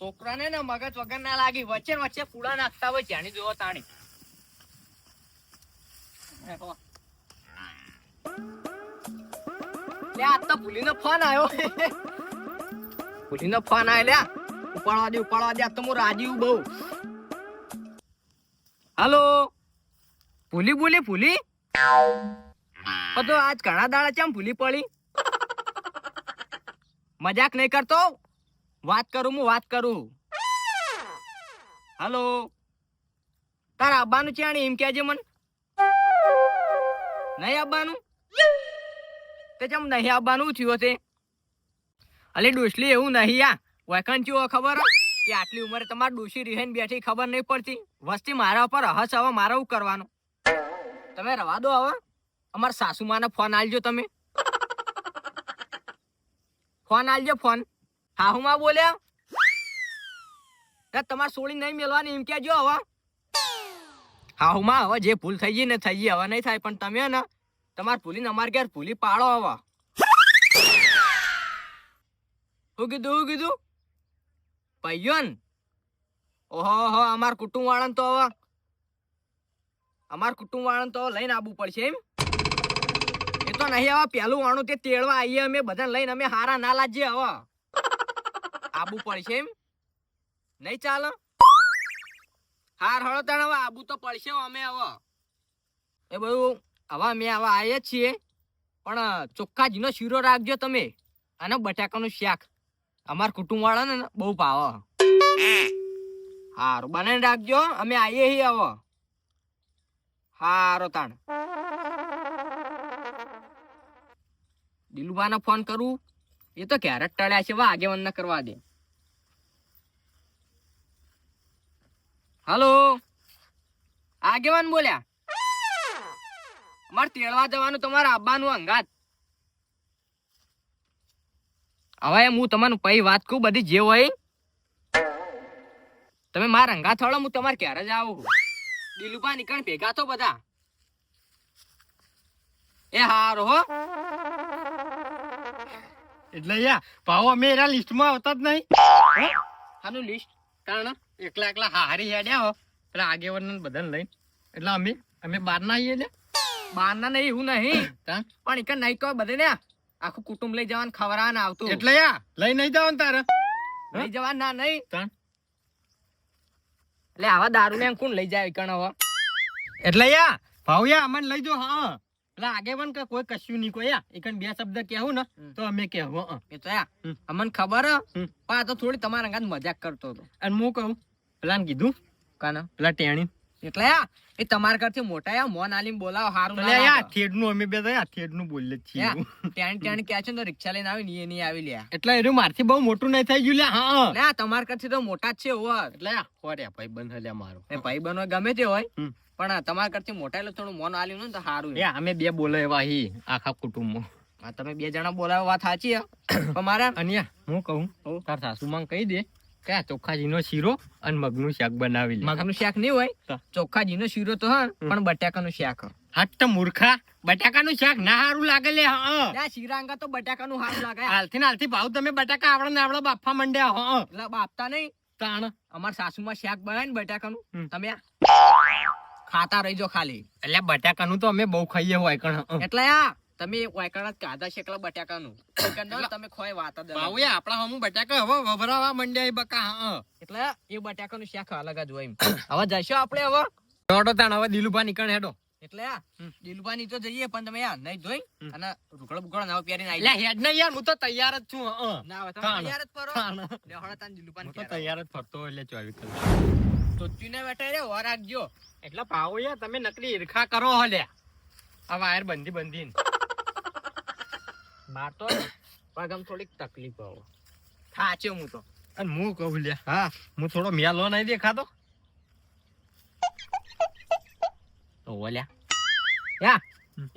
છોકરાને ને મગજ વગર ના લાગી. વચ્ચે વચ્ચે પૂડા નાખતા હોય જાણી જોવો તાણી. લે તો ભૂલીનો ફોન આવ્યો. ભૂલીનો ફોન આવ્યો. લ્યા ઉપાડવા દે ઉપાડવા દે. તો હું રાજી બહુ. હાલો. ભૂલી ભૂલી ભૂલી? તો આજ ઘણા દાડા ચમ ભૂલી પડી? મજાક નહીં કરતો? વાત કરું, હું વાત કરું. હલો? તારા અબ્બાનું છે એમ કહેજે મન. નહીં અબ્બાનું તે ચમ નહીં અબ્બાનું થયું હશે? અલી ડોસલી એવું નહીં આ. વૈકન થયું ખબર કે આટલી ઉંમરે તમારે ડોસી રહીને બેઠી ખબર નહીં પડતી. વસ્તી મારા ઉપર હસ હવે મારે શું કરવાનું? તમે રવા દો હવે. અમારા સાસુમાને ફોન આલજો તમે. Phone આલજો phone. હાહુમાં બોલ્યા? તે તમારે સોળી નહીં મેળવાની એમ કહેજો હવે. હાહુમાં, હવે જે ભૂલ થઈ ગઈ ને થઈ ગઈ, હવે નહીં થાય, પણ તમે ને તમારે ભૂલીને અમારે ઘેર ભૂલી પાડો હવે. શું કીધું શું કીધું? પૈયો ને? ઓહો હો અમાર કુટુંબ વાળાને તો હવે અમાર કુટુંબ વાળાને તો લઈને આવવું પડશે એમ. એ તો નહીં, હવે પેલું વાણું તે તેડવા આવીએ અમે બધા લઈને અમે હારા ના લાજીએ હવે. આબુ પડશે એમ? નહીં ચાલો? હાર હળો તણ હવે આબુ તો પડશે અમે હવે. એ બધું, હવે અમે હવે આવીએ છીએ. પણ, ચોખ્ખા જીનો શીરો રાખજો તમે. અને બટાકાનું શાક. અમાર કુટુંબ વાળા ને બહુ પાવો હારું, બનાવીને રાખજો. અમે આવીએ હી હવે. હારો તાણ. દિલુભાને ફોન કરું. એ તો ક્યારે ટળ્યા છે વા આગેવાન ના કરવા દે. હલો. આગેવાન બોલ્યા. અમારે તેડવા જવાનું તમારા આવવાનું અંગાત. હવે હું તમને પૈ વાત કહું બધી જે હોય તમે મારા અંગા હળો હું તમારે ક્યારે જ આવું? દિલુભા નીકળ ભેગા તો બધા. એ હારો હો. એટલે યા ભાવ અમે એના લિસ્ટમાં આવતા જ નહીં? આનું લિસ્ટ કારણ એકલા એકલા હારી હેડ્યા હો. પેલા આગેવાન બધાને લઈને. એટલે અમે અમે બાર ના આવીએ બાર ના નહીં એવું નહીં. પણ એક નહીં કહો બધે ને આખું કુટુંબ લઈ જવાનું ખવડાવવાનું આવતું. એટલે યા લઈ નહીં જવાનું તારે? લઈ જવાનું ના નહીં. એટલે આવા દારૂ ને કોણ લઈ જાય કણ હવે એટલે યા ભાવ યા અમને લઈ જો હા પેલા આગેવાન કે કોઈ કશું નહીં કોઈ યા. એકન બે શબ્દ કહેવું ને તો અમે કહેવું એ તો યા. અમને ખબર. પણ આ તો થોડી તમારા અંગાત મજાક કરતો હતો. અને હું કહું પેલા કીધું? કાના? પેલા ટેણી. એટલે એ તમારા કરતી મોટા યા મોન આલીમ બોલાવો હારું ના યા થેડનું અમે બે તો યા થેડનું જ છીએ. ટેણ ટેણ ક્યાં છે તો રિક્ષા લઈને આવી ની એની આવી લ્યા. એટલે એનું મારથી બહુ મોટું નહીં થઈ ગયું હા લે તમારા કરતી તો મોટા જ છે ઓવર એટલે યા હોર્યા ભાઈ બંધ હલ્યા મારો. એ ભાઈ બનો ગમે તે હોય પણ તમારા કરતી મોટા એટલે થોડું મોન આલ્યું ને તો સારું યા અમે બે બોલે એવા હી આખા કુટુંબમાં. તમે બે જણા બોલાવો વાત સાચી મારા અને હું કહું તાર સાસુ માં કહી દે કે આ ચોખાજીનો શીરો અને મગનું શાક બનાવી લે. મગનું શાક નહીં હોય. ચોખ્ખાજીનો શીરો તો હા પણ બટાકાનું શાક હટ તો મૂર્ખા. બટાકાનું શાક ના સારું લાગે લે હા. આ શીરા અંગા તો બટાકાનું હારું લાગે. હાલથી ને હાલથી ભાવ તમે બટાકા આવડે ને આવડે બાફા મંડ્યા હા. એટલે બાપતા નહીં. તાણ. અમાર સાસુમાં શાક બનાવે ને બટાકાનું. નું તમે ખાતા રહીજો ખાલી. એટલે બટાકાનું તો અમે બહુ ખાઈએ હોય કણ એટલે આ તમે વાયકાણા કાધા છે એકલા બટાકાનું. તમે ખોય વાત ભાવ આપણા હમ બટાકા હવે વભરાવા મંડ્યા બકા હા એટલે એ બટાકાનું શાક અલગ જ હોય. હવે જશો આપણે હવે? દોડો તાણ હવે દિલુભા નીકળ હેડો. એટલે આ ની તો જઈએ પણ તમે યાર નહીં જોઈ અને રૂકડો બુકડો નાવ પહેરીને આવી હેડ નહીં યાર હું તો તૈયાર જ છું ના હવે તૈયાર જ ફરો. તાણ. લે હળો તાન દિલુબાની હું તો તૈયાર જ ફરતો એટલે ચોવીસ કલાક. ધોતીને બેઠા રે વાર રાખજો. એટલે ભાવ યાર તમે નકલી ઈર્ખા કરો હલે આ વાયર બંધી બંધી માર તો પગમ થોડીક તકલીફ આવો થાચ્યો હું તો. અને હું કહું લે. હા. હું થોડો મેલો નહીં દેખાતો. તો ઓલ્યા યા.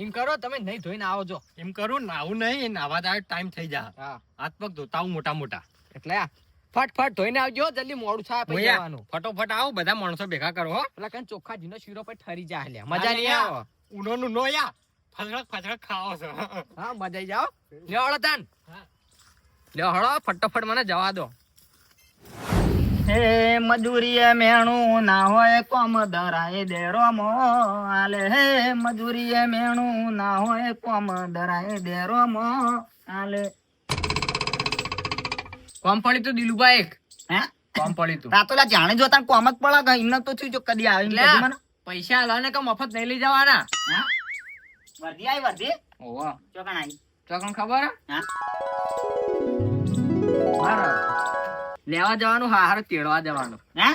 એમ કરો તમે નહીં ધોઈને આવો જો. એમ કરું નાવું નહીં નાવા દાડ ટાઈમ થઈ જાય હા. હાથ પગ ધોતા હું મોટા મોટા. એટલે ફટફટ ફટ ફટ ધોઈને આવજો જલ્દી મોડું થાય પછી જવાનું. ફટોફટ આવો બધા માણસો ભેગા કરો હો. પેલા કઈ ચોખ્ખા જીનો શીરો પર ઠરી જાય લ્યા. મજા નહીં. આવે. ઉનો નું નો યા. ફસડક ફસડક ખાવો છો. હા મજા જાઓ. લ્યો હળો તાન લ્યો હળો ફટોફટ મને જવા દો. હે મજૂરીએ મેણું ના હોય કોમ દરાય દેરો મો આલે હે મજૂરીએ મેણું ના હોય કોમ દરાય દેરો મો આલે કોમ પડી તો દિલુભાઈ. એક હે? કોમ પડી તું. તા જાણે જોતા કોમ જ પડે કે એમને તો થયું જો કદી આવી પૈસા લાને કે મફત નહીં લઈ જવાના? હા? વર્ધી આવી વર્ધી ઓહો. ચોકણ આવી ચોકણ ખબર? હા. લેવા જવાનું હાર તેડવા જવાનું. હે?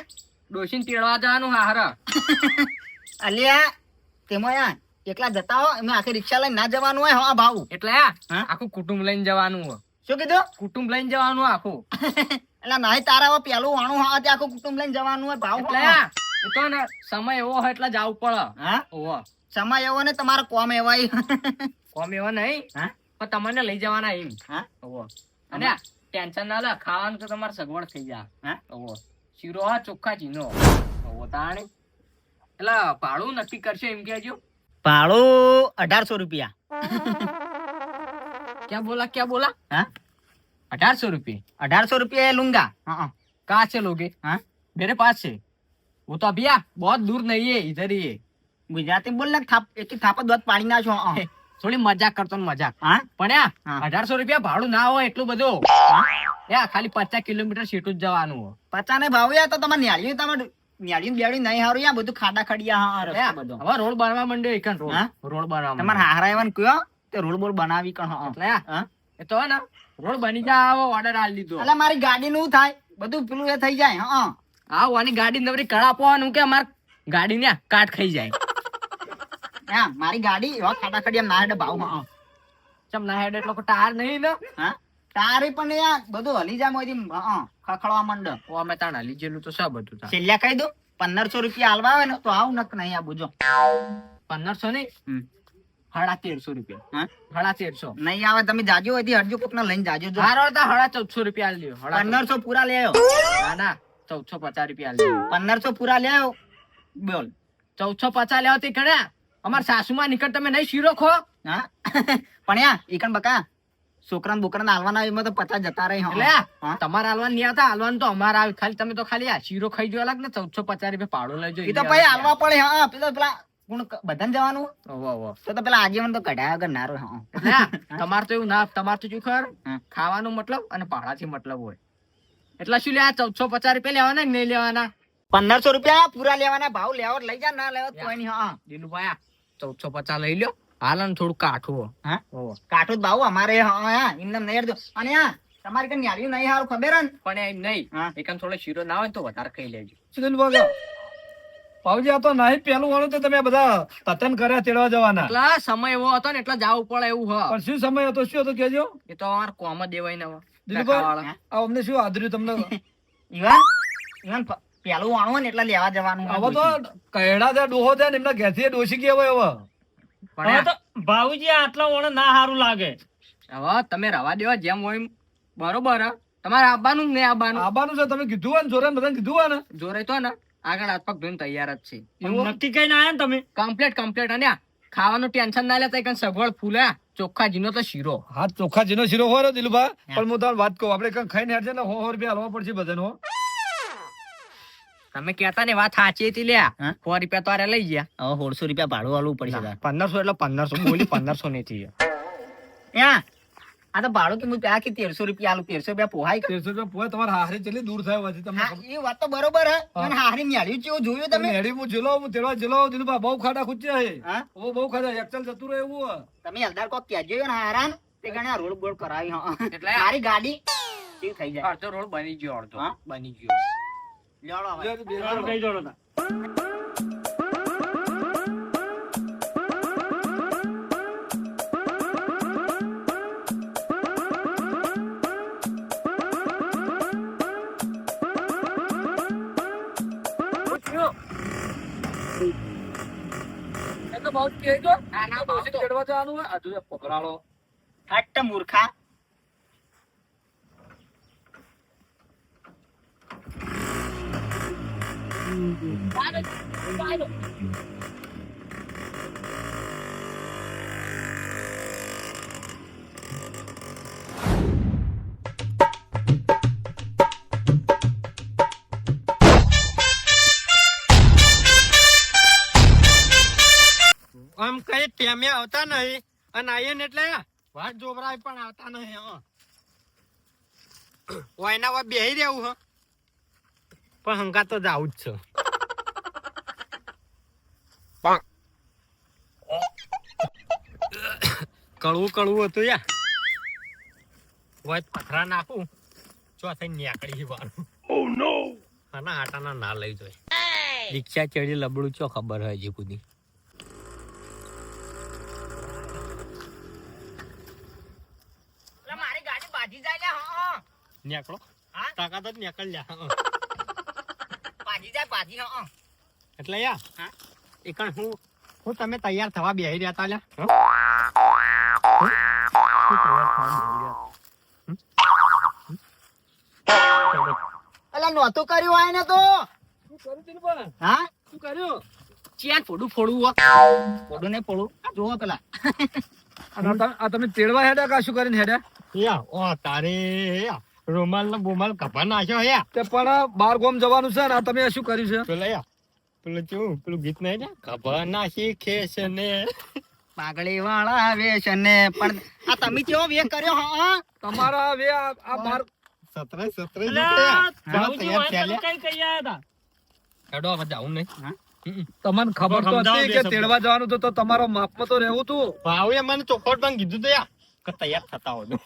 ડોશીને તેડવા જવાનું હાર અલ્યા તેમાં એકલા જતા હો એમાં આખી રિક્ષા લઈને ના જવાનું હોય હા ભાવ એટલે? આખું કુટુંબ લઈને જવાનું હો. શું કીધું? કુટુંબ લઈને જવાનું આખું. એટલે નાય તારા હવે પેલું વાણું હા આખું કુટુંબ લઈને જવાનું હોય ભાવ એટલે તો ને સમય એવો હોય એટલે જવું પડે. હા? ઓહો. સમય એવો ને તમારો કોમ એવાય કોમ એવો નહીં હા પણ તમને લઈ જવાના એમ હા ઓહો અને ટેન્શન ના લે ખાવાનું તો તમારે સગવડ થઈ જાય હા ઓહો શીરો હા ચોખ્ખા ચીનો ઓહો તાણે એટલે ભાડું નક્કી કરશો એમ કહેજો ભાડું અઢારસો રૂપિયા ક્યાં બોલા ક્યાં બોલા હા अठारह रुपये अठारह रुपये लूंगा हाँ कहाँ से लोगे हाँ मेरे पास से वो तो अभी आ बहुत दूर नहीं है इधर ही है ગુજરાતી બોલ ને થાપ એક થાપ દોત પાડી નાખો થોડી મજાક કરતો મજાક. હા? પણ અઢારસો રૂપિયા ભાડું ના હોય એટલું બધું. યા ખાલી પચાસ કિલોમીટર સીટું જ જવાનું પચાસ ને ભાવ યા તો તમારે ન્યાળી તમે ન્યાળી બેડી નહીં હારું યા બધું ખાડા ખડિયા રસ્તો હવે રોડ બનવા માંડ્યો એક રોડ. રોડ બનવા તમારે હારા એવાનું કયો તે રોડ બોલ બનાવી કણ હા. એટલે એ તો ને રોડ બની જાય ઓર્ડર આલી દીધો. એટલે મારી ગાડી નું થાય બધું પેલું એ થઈ જાય હા આવો ગાડી નવરી કળા આપવાનું કે અમાર ગાડી ને કાટ ખાઈ જાય. હા મારી ગાડી એવા ખડિયા ના હેડે ભાવ હા. ચમ ના હેડે એટલો ટાયર નહીં ને હા? તારે પણ યાર બધું હલી જાય હા ખખડવા માંડ. ઓ અમે તાણ હલી જેલું તો સા બધું. છેલ્લા કહી દો પંદરસો રૂપિયા હાલવા આવે ને તો આવું નક નહીં આ બુજો. પંદરસો નહીં? હડા તેરસો રૂપિયા. હડા તેરસો. નહીં આવે તમે જાજો હોય હરજો કોક લઈને જાજો હારો હતા સાડા ચૌદસો રૂપિયા લ્યો પંદરસો પૂરા લે આવ્યો ચૌદસો. ના ના ચૌદસો પચાસ રૂપિયા લ્યો. પંદરસો પૂરા લે આવ્યો બોલ. ચૌદસો પચાસ લેવા તે અમાર સાસુમાં નીકળ તમે નહીં શીરો ખો. હા. પણ યા ઈકણ બકા છોકરા બોકરા હાલવાના એમાં તો પચાસ જતા રહી એટલે તમારા હાલવા નહીં આવતા હાલવાનું તો અમારે આવે. ખાલી તમે તો ખાલી આ શીરો ખાઈ જો લાગ ને ચૌદસો પચાસ રૂપિયા પાડો લઈ એ તો ભાઈ હાલવા પડે હા પેલા પેલા કોણ બધાને જવાનું? ઓહો, ઓહો. તો તો પેલા આજીવન તો કઢાયા વગર ના રહે હા. તમારે તો એવું ના તમારે તો શું ખબર? ખાવાનું મતલબ અને ભાડાથી મતલબ હોય. એટલે શું લે ચૌદસો પચાસ રૂપિયા લેવાના નહીં લેવાના? પંદરસો રૂપિયા પૂરા લેવાના ભાવ લેવા લઈ જા ના લેવો કોઈ નહીં હા. દિલુભાઈ આ ચૌદસો પચાસ લઈ લ્યો. હાલ ને થોડું કાઠું હા. કાઠું જ ભાવ અમારે એમને નહીં અને હા તમારે કઈ ન્યાલ્યું નહીં હારું ખબર ને? પણ એમ નહીં. એકમ થોડો શીરો ના હોય તો વધારે ખાઈ લેજો. ભાવજી આ તો નહીં પેલું વાળું તો તમે બધા પતન કર્યા તેડવા જવાના. એટલા સમય એવો હતો ને એટલે જવું પડે એવું હ. પણ શું સમય હતો? શું હતો કેજો એ તો અમારે કોમ દેવાય ને. દિલીપભાઈ આ અમને શું આદર્યું તમને? ઈવન? ઈવન પેલું વાણું હોય ને એટલે લેવા જવાનું. હવે તો કહેડા છે ડોહો છે ને એમના ઘેરથી ડોસી ગયો હવે. પણ હવે તો ભાઉજી આટલા ઓણે ના સારું લાગે. હવે તમે રવા દેવા જેમ હોય એમ. બરોબર તમારે આવવાનું ને આવવાનું? આવવાનું આબાનું છે તમે કીધું હોય ને જોરે બધાને કીધું હોય ને. જોરે તો ને. આગળ હાથ પગ ધોઈને તૈયાર જ છે. એવું? નક્કી કઈ ના આવ્યા ને તમે? કમ્પ્લીટ કમ્પ્લીટ અને ખાવાનું ટેન્શન ના લેતા કઈ સગવડ ફૂલે ચોખ્ખા જીનો તો શીરો. હા ચોખ્ખા જીનો શીરો હોય દિલુભા. પણ હું તમને વાત કહું આપણે ખાઈ ખાઈને હેડશે ને હો રૂપિયા હાલવા પડશે બધાનો હો. તમે કેતા ને વાત સાચી હતી લ્યા. સો રૂપિયા તો આરે લઈ ગયા. હવે સોળસો રૂપિયા ભાડું હાલવું પડશે. પંદરસો એટલે પંદરસો. બોલી પંદરસો નહીં થઈ યા આ તો ભાડું કે હું ત્યાં કે તેરસો રૂપિયા આલુ તેરસો રૂપિયા પોહાય તેરસો રૂપિયા પોહાય તમારે હારી કેટલી દૂર થાય પછી તમને એ વાત તો બરોબર હે પણ હારી મેળ્યું છે જોયું તમે? મેળ્યું હું જેલો હું તેડવા જેલો દિલુભા બહુ ખાડા ખૂચ્યા છે. હા? બહુ બહુ ખાડા એક્સલ જતું રહે એવું તમે હલદાર કોક કહેજો ને હારાન તે ગણે રોડ બોડ કરાવી હા. એટલે? મારી ગાડી થઈ જાય. અડધો રોડ બની ગયો અડધો. હા? બની ગયો. લેવડો હવે. જો, બે ચાલો, જણો. કઈ જોડો એ તો બહુ કહી આના બહુ ડોશી જવાનું હોય. આ એક પકડાળો હટ્ટ મૂર્ખા. આમ કઈ ટેમે આવતા નહીં અને આયન એટલે વાત જોબરાય પણ આવતા નહીં ઓયના વા બેહી રહેવું હા પણ હંકા તો જાવું જ છે. કળવું કળવું હતું યા વાત પથરા નાખું. ચો થઈ નીકળી જવાનું. આના આટાના ના લઈ જોય. રિક્ષા ચડી લબડું ચો ખબર હોય હજી કુદી મારી ગાડી બાજી જાય લે હા નીકળો. હા? તાકાત જ નીકળ લ્યા જાય હા એટલે યા હા? એકણ હું હું તમે તૈયાર થવા બેહી રહ્યા તા લ્યા હં? હું? હું તૈયાર થવા બેહી રહ્યા? હં? હં? એટલે નહોતું કર્યું હોય ને તો શું કર્યું દિલબા? હા શું કર્યું ચિયાન ફોડું ફોડું હો ફોડું નહીં ફોડું જોવો પેલા આ તમે- આ તમે તેડવા હેડ્યા કા શું કરીને હેડ્યા યા ઓ તારે યા રૂમાલ ને બુમાલ કપા નાખ્યો હે. તે પણ બાર ગોમ જવાનું છે ને આ તમે શું કર્યું છે? પેલા યા પેલું કેવું? પેલું ગીત નહીં ને? કપા નાખી ખેસ ને પાગડી વાળા વેશ ને પણ આ તમે કેવો વે કર્યો હા તમારા વે આ બાર સતરે સતરે તૈયાર થયા લ્યા. હેડો હવે જાવું નહીં. તમને ખબર તો હતી કે તેડવા જવાનું તો તો તમારો માપમાં તો રહેવું તું. ભાવે મને ચોખવટ પણ કીધું તો યા કે તૈયાર થતા હોય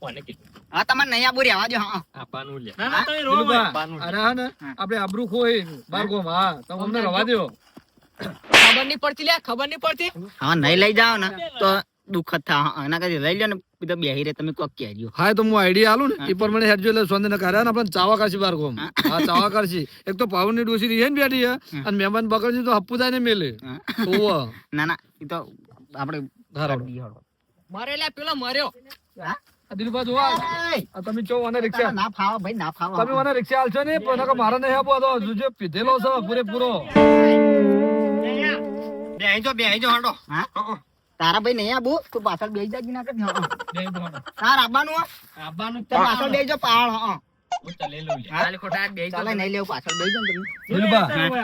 કોને કીધું? હા તમારે નહીં આબુ રહેવા દો હા આપવાનું લે. દિલુભા, બાનું. અરે હા ને આપણે આબરૂ ખોઈ બાર હા તમે અમને રવા દો ખબર નહીં પડતી લે ખબર નહીં પડતી. હા નહીં લઈ જાઓ ને તો દુઃખ જ એના કરતા લઈ લો ને તો બેહી રે તમે કોક કહેજો. હા તો હું આઈડિયા આલું ને એ પ્રમાણે હેડજો એટલે સોંદે ને કર્યા ને આપણે ચાવા કાશી બાર ગોમ. હા. ચાવા કાશી એક તો પાવનની ડોસી રહી ને બેઠી અને મહેમાન બગડજી તો હપ્પુ થાય ને મેલે. ના ના એ તો આપણે ધારો લે પેલો મર્યો. હા? દિલુભા જોવા તમે રિક્ષા. ના ફાવો ભાઈ ના ફાવો. તમે મને રિક્ષા આલશો ને? પણ મારે નહીં આપો તો પીધેલો છે પૂરેપૂરો. બેહી જો બેહી જો હડો. હા? તારા ભાઈ નહીં આબુ તું પાછળ બેસી જાજી ના કરી તાર આબાનું હો? આવવાનું પાછળ બેસી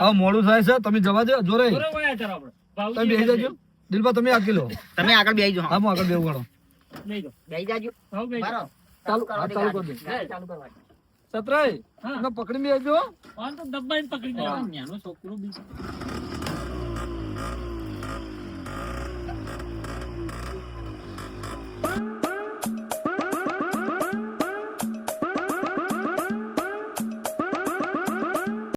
હા મોડું થાય છે તમે જવા દો જોરે. તમે બેસી જાજો. દિલબા તમે આકી લો. તમે આગળ બેસી જાઓ હા. હું આગળ બેવું ગણો બેસી જાજો. હા, ચાલુ ગાડી. દે. ચાલુ કરવા પકડી ડબ્બા પકડી લેવાનું. છોકરું બી